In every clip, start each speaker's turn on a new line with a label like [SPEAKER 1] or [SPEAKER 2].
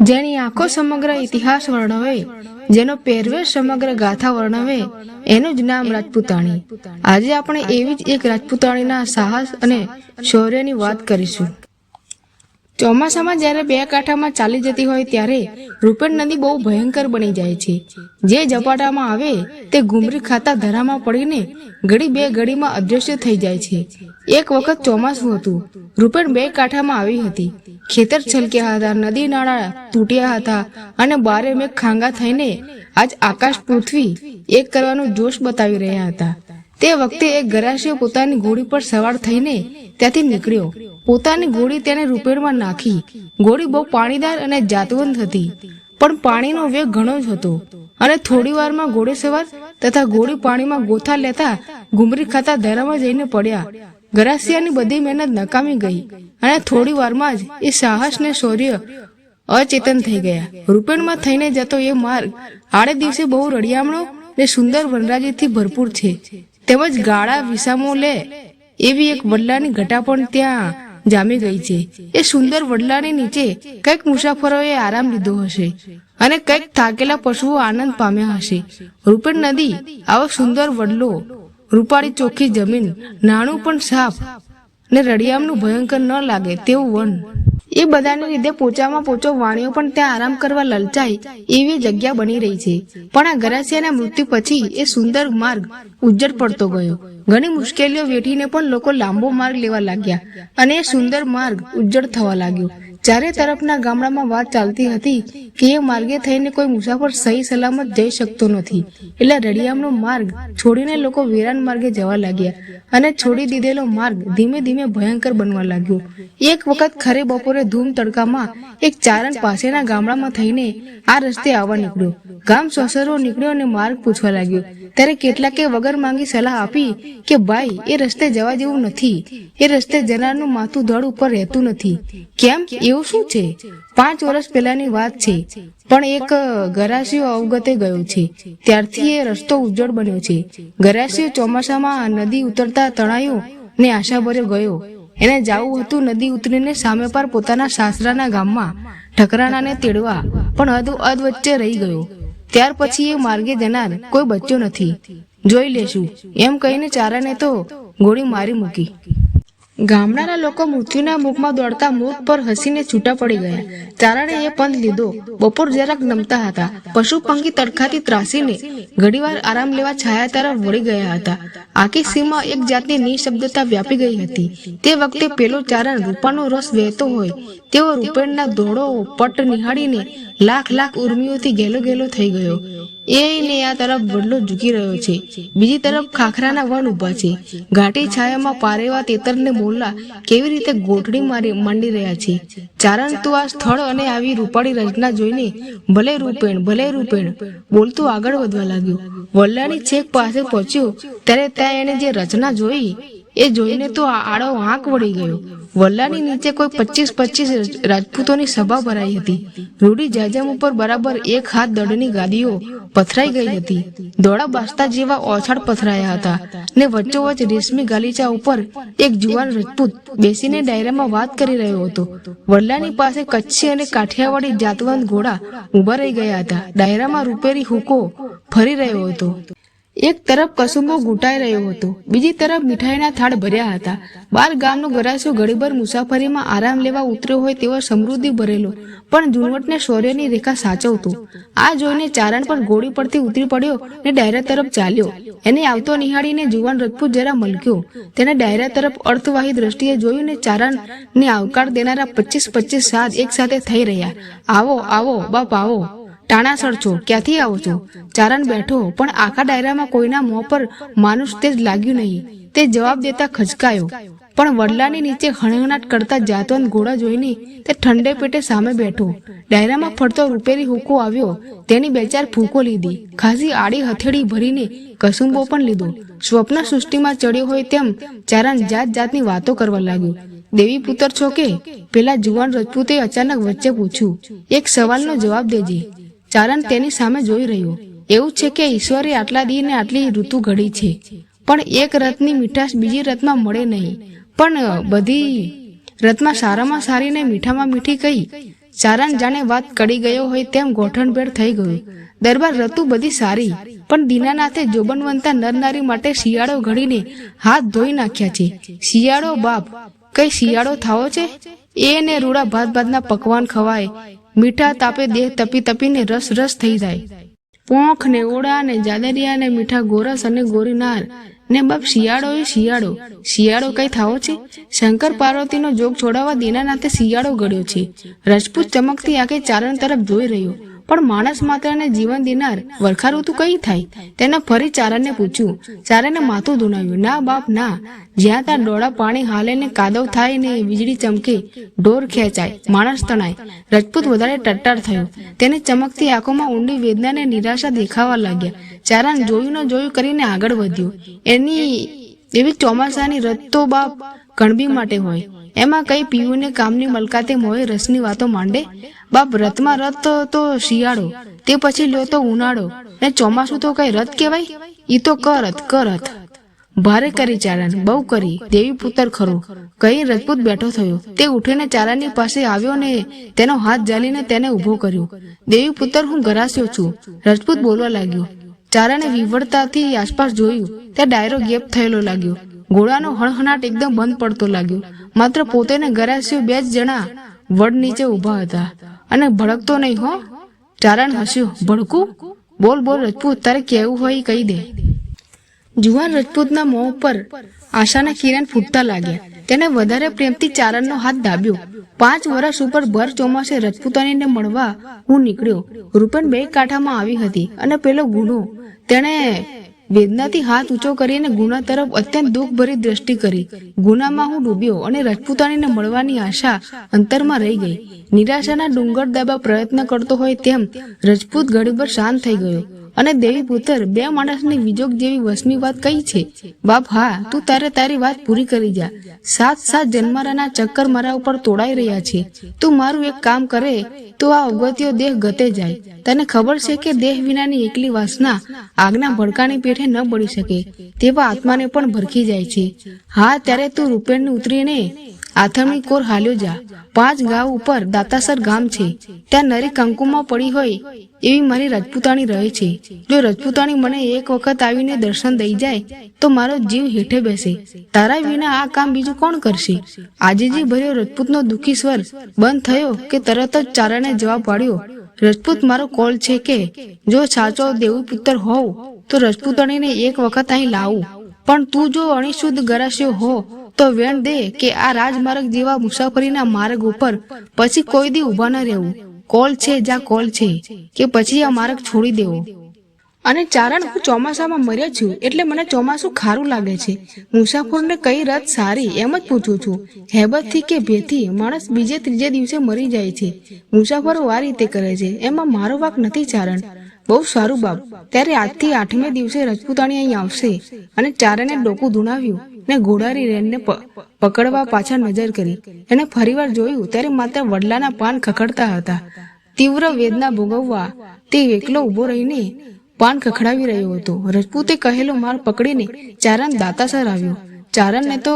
[SPEAKER 1] જેની આંખો સમગ્ર ઇતિહાસ વર્ણવે, જેનો પહેરવેશ સમગ્ર ગાથા વર્ણવે, એનું જ નામ રાજપૂતાણી. આજે આપણે એવી જ એક રાજપૂતાણીના સાહસ અને શૌર્યની વાત કરીશું. ચોમાસામાં જ્યારે બે કાંઠામાં ચાલી જતી હોય ત્યારે રૂપેણ નદી બહુ ભયંકર બની જાય છે. જે ઝપાટામાં આવે તે ઘૂમરી ખાતા ધરામાં પડીને ઘડી બે ઘડીમાં અદૃશ્ય થઈ જાય છે. એક વખત ચોમાસું હતું. રૂપેણ બે કાંઠામાં આવી હતી. ખેતર છલક્યા હતા, નદી નાળા તૂટ્યા હતા અને બારે મેઘ ખાંગા થઈને આજ આકાશ પૃથ્વી એક કરવાનું જોશ બતાવી રહ્યા હતા. તે વખતે એક ગરાસીઓ પોતાની ઘોડી પર સવાર થઈને ત્યાંથી નીકળ્યો. પોતાની ગોળી તેને રૂપેણમાં નાખી. ગોળી બહુ પાણીદાર અને જાતવંત હતી. પણ પાણીનો વેગ ઘણો જ હતો. અને થોડી વારમાં ઘોડે સવાર તથા ઘોડી પાણીમાં ગોથા લેતા ઘુમરી ખાતા ધરામાં જઈને પડ્યા. ગરાસિયાની બધી મહેનત નકામી ગઈ અને થોડી વારમાં જ એ સાહસ ને શૌર્ય અચેતન થઈ ગયા. રૂપેણમાં થઈને જતો એ માર્ગ આડે દિવસે બહુ રળિયામણો ને સુંદર વનરાજીથી ભરપૂર છે. તેમજ ગાળા વિસામો લે એવી એક વડલાની ઘટા પણ ત્યાં જામી ગઈ છે. એ સુંદર વડલાની નીચે કંઈક મુસાફરોએ આરામ લીધો હશે અને કંઈક થાકેલા પશુઓ આનંદ પામ્યા હશે. રૂપેણ નદી, આવો સુંદર વડલો, રૂપાળી ચોખ્ખી જમીન, નાણું પણ સાફ ને રડિયામનું ભયંકર ન લાગે તેવું વન. એ બધાને લીધે પોચામાં પોચો વાણીઓ પણ ત્યાં આરામ કરવા લલચાય એવી જગ્યા બની રહી છે. પણ આ ગરાસિયાના મૃત્યુ પછી એ સુંદર માર્ગ ઉજ્જડ પડતો ગયો. ઘણી મુશ્કેલીઓ વેઠીને પણ લોકો લાંબો માર્ગ લેવા લાગ્યા અને એ સુંદર માર્ગ ઉજ્જડ થવા લાગ્યો. ચારે તરફના ગામડામાં વાત ચાલતી હતી કે એ માર્ગે થઈને કોઈ મુસાફર સહી સલામત જઈ શકતો નથી, એટલે રડિયામનો માર્ગ છોડીને લોકો વેરાન માર્ગે જવા લાગ્યા અને છોડી દીધેલો માર્ગ ધીમે ધીમે ભયંકર બનવા લાગ્યો. એક વખત ખરે બપોરે ધૂમ તડકામાં એક ચારણ પાસેના ગામડામાં થઈને આ રસ્તે આવવા નીકળ્યો. ગામ સોસરો નીકળ્યો અને માર્ગ પૂછવા લાગ્યો. ત્યારે કેટલાકે વગર માંગી સલાહ આપી કે, ભાઈ, એ રસ્તે જવા જેવું નથી. એ રસ્તે જનારનું માથું ધડ ઉપર રહેતું નથી. કેમ? એવું શું છે? પાંચ વર્ષ પહેલાની વાત છે, પણ એક ગરાશિયો અવગતે ગયો છે. ત્યારથી એ રસ્તો ઉજ્જળ બન્યો છે. ગરાશિયો ચોમાસામાં નદી ઉતરતા તણાયો ને આશાભર્યો ગયો. એને જાવું હતું નદી ઉતરીને સામે પાર પોતાના સાસરાના ગામમાં ઠકરાણાને તેડવા, પણ અધ અધ વચ્ચે રહી ગયો. ત્યાર પછી એ માર્ગે જનાર કોઈ બચ્યો નથી. જોઈ લેશું. એમ કહીને ચારાને તો ગોળી મારી મૂકી. ગામડાના લોકો મૃત્યુના મુખમાં દોડતા મુખ પર હસીને છૂટા પડી ગયા. ચારણે એ પંથ લીધો. બપોર જરાક નમતા હતા. પશુ પંખી તડકાથી ત્રાસીને ઘડીવાર આરામ લેવા છાયા તરફ વળી ગયા હતા. આખી સીમા એક જાતની નિશબ્દતા વ્યાપી ગઈ હતી. તે વખતે પેલો ચારણ રૂપાનો રસ વહેતો હોય. તેઓ રૂપેણના દોડો, પટ નિહાળીને લાખ લાખ ઉર્મિઓથી ગેલો ગેલો થઈ ગયો. એને આ તરફ બદલો ઝૂકી રહ્યો છે. બીજી તરફ ખાખરાના વન ઊભા છે. ઘાટી છાયામાં પારેવા તેતરને મોરલા કેવી રીતે ગોઠડી મારી માંડી રહ્યા છે. ચારણ તો આ સ્થળ અને આવી રૂપાળી રચના જોઈને ભલે રૂપેણ ભલે રૂપેણ, બોલતું આગળ વધવા લાગ્યો. વલ્લાની છેક પાસે પહોંચ્યો, ત્યારે ત્યાં એને જે રચના જોઈ એ જોઈને તો આડો આંક વળી ગયો. વલ્લાની નીચે કોઈ પચીસ પચીસ રાજપૂતોની સભા ભરાઈ હતી. રૂડી જાજમ ઉપર બરાબર એક હાથ દળની ગાદીઓ પથરાઈ ગઈ હતી. દોડા બાસ્તા જેવા ઓછાડ પથરાયા હતા ને વચ્ચોવચ રેશમી ગાલીચા ઉપર એક જુવાન રજપૂત બેસીને ડાયરામાં વાત કરી રહ્યો હતો. વલ્લાની પાસે કચ્છી અને કાઠિયાવાડી જાતવંત ઘોડા ઊભા રહી ગયા હતા. ડાયરામાં રૂપેરી હુકો ફરી રહ્યો હતો. એક તરફ કસુંબો ઘૂંટાઈ રહ્યો હતો, બીજી તરફ મીઠાઈના થાળ ભર્યા હતા. બાર ગામનો ગરાસો ઘડીભર મુસાફરીમાં આરામ લેવા ઉતર્યો હોય તેવો સમૃદ્ધિ ભરેલો, પણ ઝુણવટને શૌર્યની રેખા સાચવતો. આ જોઈને ચારણ પણ ઘોડી પરથી ઉતરી પડ્યો ને ડાયરા તરફ ચાલ્યો. એને આવતો નિહાળીને જુવાન રજપૂત જરા મલક્યો. તેને ડાયરા તરફ અર્થવાહી દ્રષ્ટિએ જોયું ને ચારણ ને આવકાર દેનારા પચીસ પચીસ સાથે થઈ રહ્યા. આવો આવો, બાપ, આવો. ટાણાસળ છો, ક્યાંથી આવો છો? ચારણ બેઠો, પણ આખા ડાયરામાં કોઈના મોં પર માનુષ તેજ લાગ્યું નહીં. તે જવાબ દેતા ખચકાયો. પણ વડલાની નીચે હણગણાટ કરતા જાતવંત ઘોડા જોઈને તે ઠંડે પેટે સામે બેઠો. ડાયરામાં ફરતો રૂપેરી હુકો આવ્યો. તેની બે ચાર ફૂંકો લીધી. ખાસી આડી હથેળી ભરીને કસુંબો પણ લીધો. સ્વપ્ન સૃષ્ટિમાં ચડ્યો હોય તેમ ચારણ જાત જાતની વાતો કરવા લાગ્યો. દેવી પુત્ર છો કે? પેલા જુવાન રજપૂતે અચાનક વચ્ચે પૂછ્યું. એક સવાલનો જવાબ દેજે. ચારણ તેની સામે જોઈ રહ્યો. એવું છે કે ઈશ્વરે આટલા દીને આટલી ઋતુ ઘડી છે. પણ એક રથની મીઠાશ બીજી રથમાં મળે નહીં. પણ બધી રથમાં સારામાં સારી ને મીઠામાં મીઠી કહી ચારણ જાણે વાત કડી ગયો હોય તેમ ગોઠણભેર થઈ ગયું. દરબાર રતુ બધી સારી, પણ દીનાનાથે જોબનવંતા નરનારી માટે શિયાળો ઘડીને હાથ ધોઈ નાખ્યા છે. શિયાળો બાપ, કઈ શિયાળો થાવો છે? એ ને રૂડા ભાત ભાતના પકવાન ખવાય. મીઠા તાપે દેહ તપી તપીને રસ રસ થઈ જાય. પોંખ ને ઓળા ને જાદરિયા ને મીઠા ગોરસ અને ગોરીનાર ને બાપ શિયાળો એ શિયાળો. શિયાળો કઈ થાવો છે? શંકર પાર્વતીનો જોગ છોડાવવા દીનાનાથે શિયાળો ગળ્યો છે. રજપૂત ચમકતી આંખે ચારણ તરફ જોઈ રહ્યો. પણ માણસ માત્રને જીવન દેનાર વર્ષા ઋતુ કઈ થાય? તેને ફરી ચારણને પૂછ્યું. ચારણે માથું ધુનાવ્યું ના, બાપ, ના. જ્યાં ત્યાં ડોળા પાણી હાલે ને કાદવ થાય ને વીજળી ચમકે, ઢોર ખેંચાય, માણસ તણાય. રજપૂત વધારે ટટ્ટાર થયો. તેને ચમકતી આંખોમાં ઊંડી વેદના ને નિરાશા દેખાવા લાગ્યા. ચારણ જોયું ન જોયું કરીને આગળ વધ્યો. એની એવી ચોમાસાની રત તો બાપ કણબી માટે હોય. એમાં કઈ પીવું ને કામની મલકાતે મોએ રસની વાતો માંડે? બાપ, રથમાં રથ તો શિયાળો, તે પછી લ્યો તો ઉનાળો. ને ચોમાસું તો કઈ રથ કહેવાય? ઈ તો કરત કરત ભારે કરી ચારણ, બહુ કરી. દેવી પુત્ર ખરો. કઈ રજપૂત બેઠો થયો. તે ઉઠીને ચારાની પાસે આવ્યો ને તેનો હાથ જાલીને તેને ઊભો કર્યો. દેવી પુત્ર, હું ગરાસ્યો છું. રજપૂત બોલવા લાગ્યો. ચારણે વિવળતાથી આસપાસ જોયું. ત્યાં ડાયરો ગેપ થયેલો લાગ્યો. ઘોડાનો હણહણાટ એકદમ બંધ પડતો લાગ્યો. માત્ર પોતે ને ગરાસ્યો બે જ જણા વડ નીચે ઊભા હતા. અને ભડકતો નહીં હો. ચારણ હસ્યું, ભડકું? બોલ બોલ રજપૂત, તારે કેવું હોય કહી દે. જુવાન રજપૂતના મોં ઉપર આશાના કિરણ ફૂટતા લાગ્યા. તેને વધારે પ્રેમથી ચારણનો હાથ દાબ્યો. પાંચ વર્ષ ઉપર ભર ચોમાસે રજપૂતાનીને મળવા હું નીકળ્યો. રૂપન બે કાંઠામાં આવી હતી અને પેલો ગુનો. તેણે વેદનાથી હાથ ઊંચો કરીને ગુના તરફ અત્યંત દુઃખભરી દ્રષ્ટિ કરી. ગુનામાં હું ડૂબ્યો અને રજપૂતાણીને મળવાની આશા અંતરમાં રહી ગઈ. નિરાશાના ડુંગર દાબા પ્રયત્ન કરતો હોય તેમ રજપૂત ઘડીભર શાંત થઈ ગયો. અને દેવી પુત્ર બે માણસની વિજોગ જેવી વસની વાત કઈ છે. બાપ, હા, તું તારે તારી વાત પૂરી કરી જા. સાત સાત જન્મારાના ચક્કર મારા ઉપર તોડાઈ રહ્યા છે. તું મારું એક કામ કરે, તો આ અગવતીઓ દેહ ગતે જાય. તને ખબર છે કે દેહ વિનાની એકલી વાસના આગના ભડકાની પેઠે ન બળી શકે, તેવા આત્માને પણ ભરખી જાય છે. હા, ત્યારે તું રૂપેણ ઉતરીને આથમણી કોર હાલ્યો જા. પાંચ ગાંવ ઉપર દાતાસર ગામ છે. ત્યાં નરી કંકુમાં પડી હોય એવી મારી રજપૂતાણી રહે છે. જો રજપૂતાણી મને એક વખત આવીને દર્શન દઈ જાય, તો મારો જીવ હેઠે બેસે. તારા વિના આ કામ બીજું કોણ કરશે? આજે જે ભર્યો રજપૂતનો દુઃખી સ્વર બંધ થયો કે તરત જ ચારાને જવાબ પાડ્યો. રજપૂત મારો કોલ છે કે, જો સાચો દેવું પુત્ર હોવ તો રજપૂતાણીને એક વખત અહીં લાવું. પણ તું જો અણિશુદ્ધ ગરાશ્યો હો તો વેણ દે કે આ રાજમાર્ગ જેવા મુસાફરીના માર્ગ ઉપર પછી કોઈ દી ઊભા ન રહેવું. કોલ છે જા કોલ છે, કે પછી આ માર્ગ છોડી દેવો. અને ચારણ હું ચોમાસામાં મર્યો છું એટલે મને ચોમાસું ખારું લાગે છે. મુસાફરને કઈ રત સારી એમ જ પૂછું છું. હેબતથી કે ભેથી માણસ બીજે ત્રીજે દિવસે મરી જાય છે. મુસાફરો આ રીતે કરે છે. એમાં મારો વાક નથી ચારણ. બહુ સારું બાપ. ત્યારે આજથી આઠમે દિવસે રજપૂતાણી અહીં આવશે અને ચારણે ડોકું ધુણાવ્યું. ને ઘોડારી રેનને પકડવા પાછળ નજર કરી. એને ફરીવાર જોયું ત્યારે માત્ર વડલાના પાન ખખડતા હતા. તીવ્ર વેદના ભોગવવા તે એકલો ઊભો રહીને પાન ખખડાવી રહ્યો હતો. રજપૂતે કહેલો, માર પકડીને ચારણ દાતાસર આવ્યો. ચારણને તો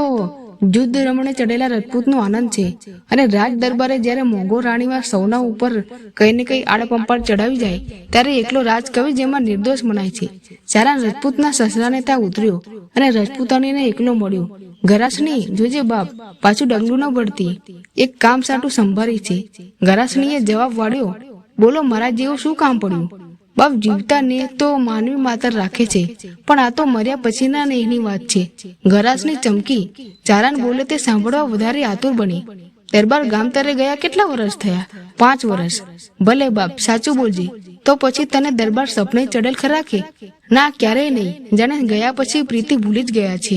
[SPEAKER 1] યુદ્ધ રમણે ચડેલા રજપૂતનો આનંદ છે અને રાજ દરબારે જ્યારે મોંઘો રાણીમાં સૌના ઉપર કઈ ને કઈ આડપંપાડ ચડાવી જાય, ત્યારે એકલો રાજકવિ જેમાં નિર્દોષ મનાય છે. સારા રજપૂતના સસરાને ત્યાં ઉતર્યો અને રજપૂતાણીને એકલો મળ્યો. ગરાસણી જોજે બાપ, પાછું ડગલું ન ભરતી. એક કામ સાટું સંભાળી છે. ગરાસણીએ જવાબ વાળ્યો, બોલો, મારા જેવું શું કામ પડ્યું? બાપ જીવતા ને તો માનવી માતર રાખે છે, પણ આ તો મર્યા પછીના ને એની વાત છે. ગરાસની ચમકી ચારણ બોલે તે સાંભળવા વધારે આતુર બની. દરબાર ગામ તરે ગયા કેટલા વર્ષ થયા? પાંચ વર્ષ ભલે બાપ, સાચું બોલજે, તો પછી તને દરબાર સપને ચડેલ ખરા કે? ના, ક્યારેય નહીં. જાણે ગયા પછી પ્રીતિ ભૂલી જ ગયા છે.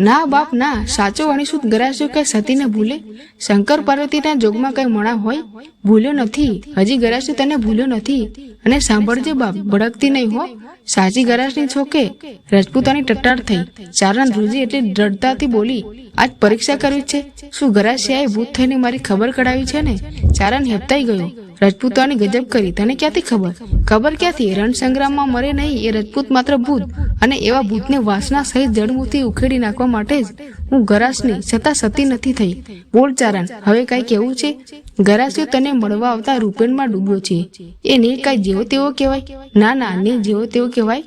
[SPEAKER 1] ના, બાપ, ના, સાચો અણીશુદ્ધ ગરાસ્યો કઈ સતીને ભૂલે? શંકર પાર્વતીના જોગમાં કઈ મણા હોય? ભૂલ્યો નથી. હજી ગરાશો તને ભૂલ્યો નથી. અને સાંભળજે, બાપ, ભડકતી નહીં હો. સાચી ગરાજની છોકે રજપૂતાની ટટ્ટાર થઈ. ચારણ ધ્રુજી એટલી દ્રઢતાથી બોલી, આજ પરીક્ષા કરવી છે? શું ગરાશિયાએ ભૂત થઈને મારી ખબર કઢાવી છે ને? ચારણ હેપતાઈ ગયો. રજપૂતાની ગજબ કરી. તને ક્યાંથી ખબર? ખબર ક્યાંથી? રણસંગ્રામમાં મરે નહીં એ રજપૂત માત્ર ભૂત અને એવા ભૂતને વાસના સહિત જડમૂથી ઉખેડી નાખવા માટે જ હું ગરાસની છતાં સતી નથી થઈ. બોલ ચારણ, હવે કઈ કેવું છે? ગરાસ્યો તને મળવા આવતા રૂપેણમાં ડૂબ્યો છે. એ ને કઈ જેવો તેવો કહેવાય? ના ના ને જેવો તેવો કહેવાય.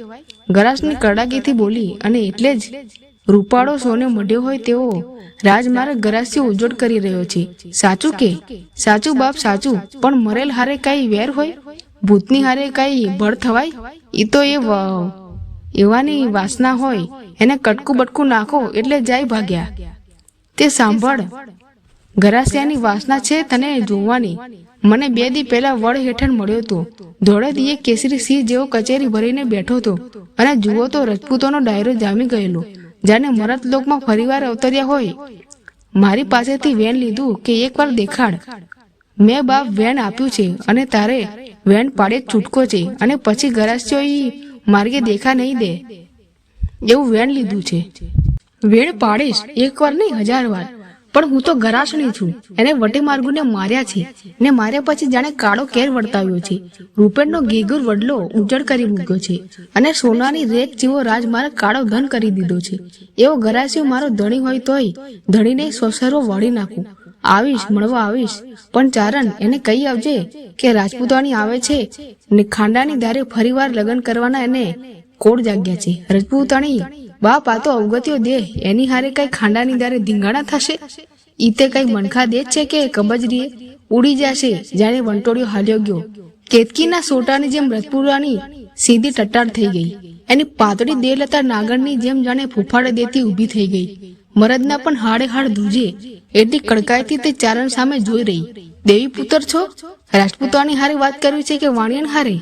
[SPEAKER 1] ગરાસની કડાકીથી બોલી, અને એટલે જ રૂપાળો સોને મઢ્યો હોય તેવો રાજમાર્ગ ગરાસ્યો ઉજોડ કરી રહ્યો છે. સાચું કે? સાચું બાપ, સાચું. પણ મરેલ હારે કઈ વેર હોય? ભૂતની હારે કઈ બળ થવાય? એ તો એ એવાની વાસના હોય, એને કટકું બટકું નાખો એટલે જાય ભાગ્યા. તે સાંભળ. ગરાસિયાની વાસના છે તને જોવાની. મને બે દી પહેલા વડ હેઠળ મળ્યો હતો ધોળે દીએ કેસરી સિંહ જેવો કચેરી ભરીને બેઠો હતો અને જુઓ તો રજપૂતોનો ડાયરો જામી ગયેલો, જાણે મરત લોકમાં ફરીવાર અવતર્યા હોય. મારી પાસેથી વેન લીધું કે એકવાર દેખાડ. મેં બાપ વેન આપ્યું છે અને તારે વેન પાડે છૂટકો છે અને પછી ગરાસ્યો માર્ગે દેખા નહીં દે. એવું વેણ લીધું છે. વેણ પાડીશ એક વાર નહીં, હજાર વાર. પણ હું તો ગરાસણી છું. એને વટે માર્ગુને માર્યા છે. ને માર્યા પછી જાણે કાળો કેર વર્તાવ્યો છે. રૂપેણનો ગેગુર વડલો ઉજળ કરી મૂક્યો છે અને સોનાની રેત જેવો રાજમાર્ગ કાળો ધન કરી દીધો છે. એવો ગરાસ્યો મારો ધણી હોય તોય ધણીને સોસરો વાળી નાખું. આવીશ, મળવા આવીશ. પણ ચારણ, એને કહી આવજે કે રાજપૂતાણી આવે છે ને ખાંડાની દારે ફરીવાર લગ્ન કરવાના એને કોડ જાગ્યા છે. રાજપૂતાણી બાપ આ તો અવગત્યો દે, એની હારે કઈ ખાંડાની દારે ધીંગાણા થશે? ઈતે કઈ મણખા દે છે કે કબજરીએ? ઉડી જશે, જાણે વંટોળિયો હાલ્યો ગયો. કેતકીના સોટાની જેમ રજપુરાની સીધી ટટ્ટાર થઈ ગઈ. એની પાતળી દેલતા નાગરની જેમ જાણે ફૂફાડે દેતી ઊભી થઈ ગઈ. મરદના પણ હાડે હાડ ધ્રુજે. એટલી કડકાઈથી તે ચારણ સામે જોઈ રહી. દેવી પુત્ર છો? રાજપૂતાની હારે વાત કરવી છે કે વાણિયન હારે?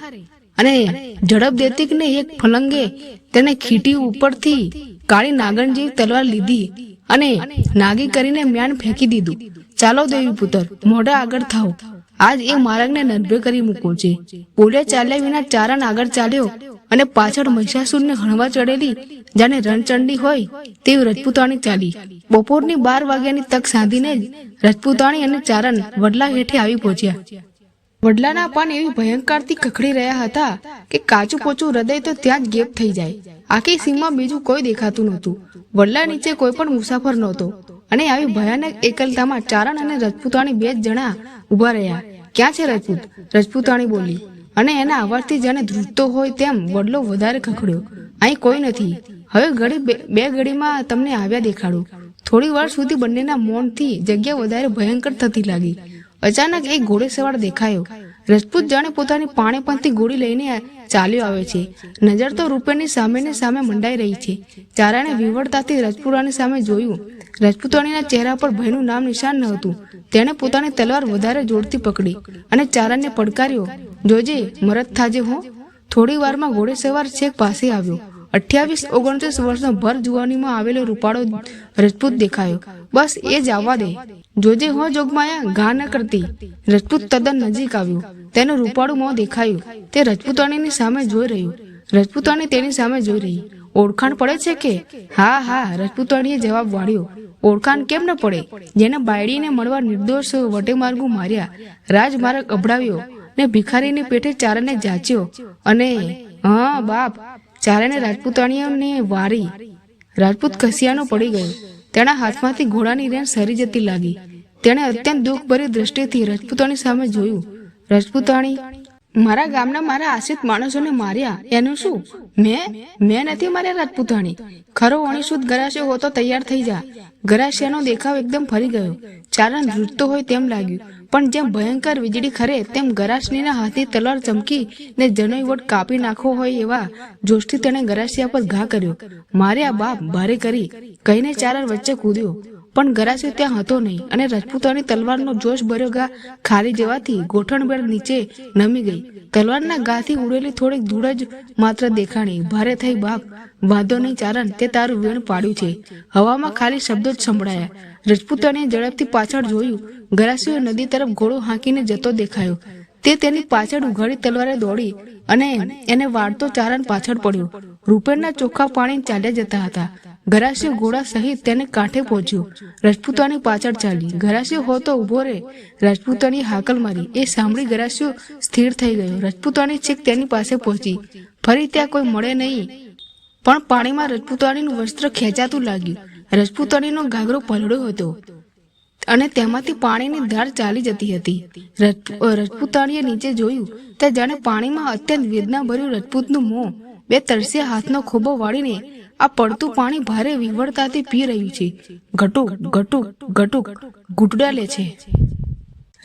[SPEAKER 1] અને ઝડપ દેતી ને એક ફલંગે? તેને ખીટી ઉપરથી કાળી નાગણ જેવી તલવાર લીધી અને નાગી કરીને મ્યાન ફેંકી દીધું. ચાલો દેવી પુત્ર, મોઢા આગળ થાવ આજ એ માર્ગને નર્ભે કરી મૂકો છે. પોલે ચાલ્યા વિના ચારણ આગળ ચાલ્યો અને પાછળ મહિષાસુરને હણવા ચડેલી જાણે રણચંડી હોય તેવી રજપૂતાણી ચાલી. બપોરની બાર વાગ્યાની તક સાધીને જ રજપૂતાણી અને ચારણ વડલા હેઠે આવી પહોંચ્યા. વડલાના પાન એવી ભયંકરથી ખખડી રહ્યા હતા કે કાચું પોચું હૃદય તો ત્યાં જ ગેપ થઈ જાય. આખી સીમમાં બીજું કોઈ દેખાતું નહોતું. વડલા નીચે કોઈ પણ મુસાફર નહોતો. અને આવી ભયાનક એકલતામાં ચારણ અને રજપૂતાણી બે જ જણા ઊભા રહ્યા. ક્યાં છે રજપૂત? રજપૂતાણી બોલી. અને એના અવાજથી જાણે ધ્રુજતો હોય તેમ વડલો વધારે ખખડ્યો. અહીં કોઈ નથી. હવે ઘડી બે- બે ઘડીમાં તમને આવ્યા દેખાડું. થોડી વાર સુધી બંનેના મૌનથી જગ્યા વધારે ભયંકર થતી લાગી. અચાનક એક ઘોડેસવાર દેખાયો. રજપૂત જાણે પોતાની પાણીપંથી ગોળી લઈને ચાલ્યો આવે છે. નજર તો રૂપેની સામેની સામે મંડાઈ રહી છે. ચારાને વિવળતાથી રજપુરાની સામે જોયું. રજપૂતાણીના ચહેરા પર ભયનું નામ નિશાન ન હતું. તેણે પોતાની તલવાર વધારે જોરથી પકડી અને ચારાને પડકાર્યો. જોજે, મરદ થાજે હો. થોડી વારમાં ઘોડેસવાર છેક પાસે આવ્યો. અઠ્યાવીસ, ઓગણત્રીસ વર્ષનો ભર જુવાનીમાં આવેલો રૂપાળો રજપૂત દેખાયો. બસ એ જ આવવા દે. જોજે હો જોગમાયા, ઘા ન કરતી. રજપૂત તદ્દન નજીક આવ્યું. તેનું રૂપાળું મોં દેખાયું. તે રજપૂતાણીની સામે જોઈ રહ્યું. રજપૂતાણી તેની સામે જોઈ રહી. ઓળખાણ પડે છે કે? હા હા, રજપૂતાણીએ જવાબ વાળ્યો. ઓળખાણ કેમ ન પડે? જેને બાયડીને મળવા નિર્દોષ વટેમાર્ગુ માર્યા. રાજમાર્ગ અભડાવ્યો ને ભિખારીની પેટે ચારણને જાચ્યો. અને, હા, બાપ ચારણે રાજપૂતાણીઓને વારી. રાજપૂત કસિયાનો પડી ગયો. તેના હાથમાંથી ઘોડાની રેણ સરી જતી લાગી. તેણે અત્યંત દુઃખભરી દ્રષ્ટિથી રાજપૂતાણી સામે જોયું. રજપૂતાણી મારા ગામના મારા આશ્રિત માણસોને માર્યા. એનું શું? મેં મેં નથી માર્યા રાજપૂતાણી. ખરો અણીશુદ્ધ ગરાશિયો હોતો તૈયાર થઈ જા. ગરાશિયાનો દેખાવ એકદમ ફરી ગયો. ચારણ રૂટતો હોય તેમ લાગ્યું. પણ જેમ ભયંકર વીજળી ખરે, તેમ ગરાશનીના હાથની તલવાર ચમકી ને જનોઈ વટ કાપી નાખવો હોય એવા જોશથી તેણે ગરાશિયા પર ઘા કર્યો. માર્યા બાપ, ભારે કરી. કહીને ચારણ વચ્ચે કૂદ્યો. પણ ગરાસિયો ત્યાં હતો નહીં અને રજપૂતાની તલવારનો જોશ ભર્યો ગા ખાલી જવાથી ગોઠણબેર નીચે નમી ગઈ. તલવારના ગાથી ઉડેલી થોડીક ધૂળ જ માત્ર દેખાણી. ભારે થઈ બાપ વાંધો નહીં ચારણ તે તારું વેણ પાડ્યું છે. હવામાં ખાલી શબ્દો જ સંભળાયા. રજપૂતાણીએ ઝડપથી પાછળ જોયું. ગરાસીઓ નદી તરફ ઘોડો હાંકીને જતો દેખાયો. તે તેની પાછળ ઉઘાડી તલવારે દોડી અને એને વાળતો ચારણ પાછળ પડ્યો. રૂપેણના ચોખ્ખા પાણી ચાલ્યા જતા હતા. ગરાસિયો ઘોડા સહિત તેને કાંઠે પહોંચ્યો. રાજપૂતાની પાછળ ચાલી. ગરાસિયો હોતો ઊભો રહે રાજપૂતાણી હાકલ મારી. એ સાંભળી ગરાસિયો સ્થિર થઈ ગયો. રાજપૂતાની છેક તેની પાસે પહોંચી. ફરી ત્યાં કોઈ મળે નહીં. પણ પાણીમાં રજપૂતાણીનું વસ્ત્ર ખેંચાતું લાગ્યું. રજપૂતાણીનો ઘાઘરો પલળ્યો હતો અને તેમાંથી પાણીની ધાર ચાલી જતી હતી. રજ- રજપૂતાણીએ નીચે જોયું ત્યાં જાણે પાણીમાં અત્યંત વેદના ભર્યું રજપૂતનું મોં બે તરસ્યા હાથનો ખોબો વાળીને આ પડતું પાણી ભારે વિવળતાથી પી રહ્યું છે. ઘટુ ઘટુ ઘટુ ઘૂંટડા લે છે.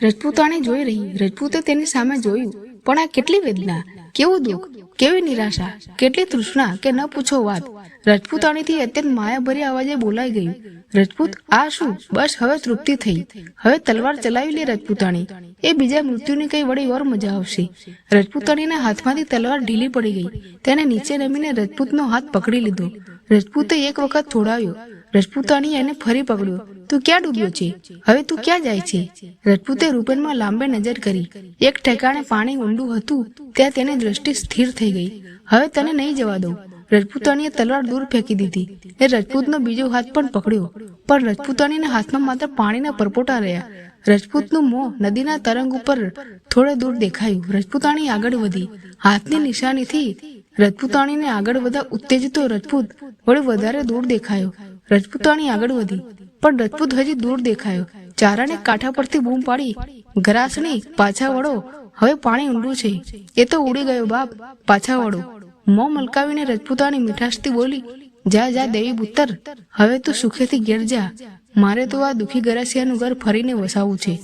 [SPEAKER 1] રજપૂતાણી જોઈ રહી. રજપૂતે તેની સામે જોયું, પણ આ કેટલી વેદના? કેવું દુઃખ, કેવી નિરાશા, કેટલી તૃષ્ણા કે ન પૂછો વાત. રજપૂતાણીથી અત્યંત માયાભરી અવાજે બોલાઈ ગયું. રજપૂત, આ શું? બસ હવે તૃપ્તિ થઈ. હવે તલવાર ચલાવી લે રજપૂતાણી. એ બીજા મૃત્યુની કઈ વળી ઓર મજા આવશે. રજપૂતાણીના હાથમાંથી તલવાર ઢીલી પડી ગઈ. તેને નીચે રમીને રજપૂતનો હાથ પકડી લીધો. રજપૂતે એક વખત છોડાવ્યો રજપૂતાણીએ એને ફરી પકડ્યો. તું ક્યાં ડૂબ્યો છે? હવે તું ક્યાં જાય છે? રજપૂતે રૂપેનમાં લાંબે નજર કરી. એક ઠેકાણે પાણી ઊંડું હતું, ત્યાં તેની દ્રષ્ટિ સ્થિર થઈ ગઈ. હવે તને નહીં જવા દઉં. રજપૂતાણીએ તલવાર દૂર ફેંકી દીધી. એ રજપૂતનો બીજો હાથ પણ પકડ્યો. પણ રજપૂતાણીના હાથમાં માત્ર પાણીના પરપોટા રહ્યા. રજપૂતનું મોં નદીના તરંગ ઉપર થોડે દૂર દેખાયું. રજપૂતાણી આગળ વધી. હાથની નિશાનીથી રજપૂતાણીને આગળ વધા ઉત્તેજિતો રજપૂત વળી વધારે દૂર દેખાયો. રજપૂતાણી આગળ વધી. પણ રજપૂત હજી દૂર દેખાયો. ચારાને કાંઠા પરથી બૂમ પાડી. ગરાસણી પાછા વળો. હવે પાણી ઊંડું છે. એ તો ઉડી ગયો બાપ. પાછા વળો. મોં મલકાવીને રજપૂતાણી મીઠાશથી બોલી, જા જા, દેવી પુત્તર હવે તું સુખેથી ઘેર જા. મારે તો આ દુખી ગરાસિયાનું ઘર ફરીને વસાવવું છે.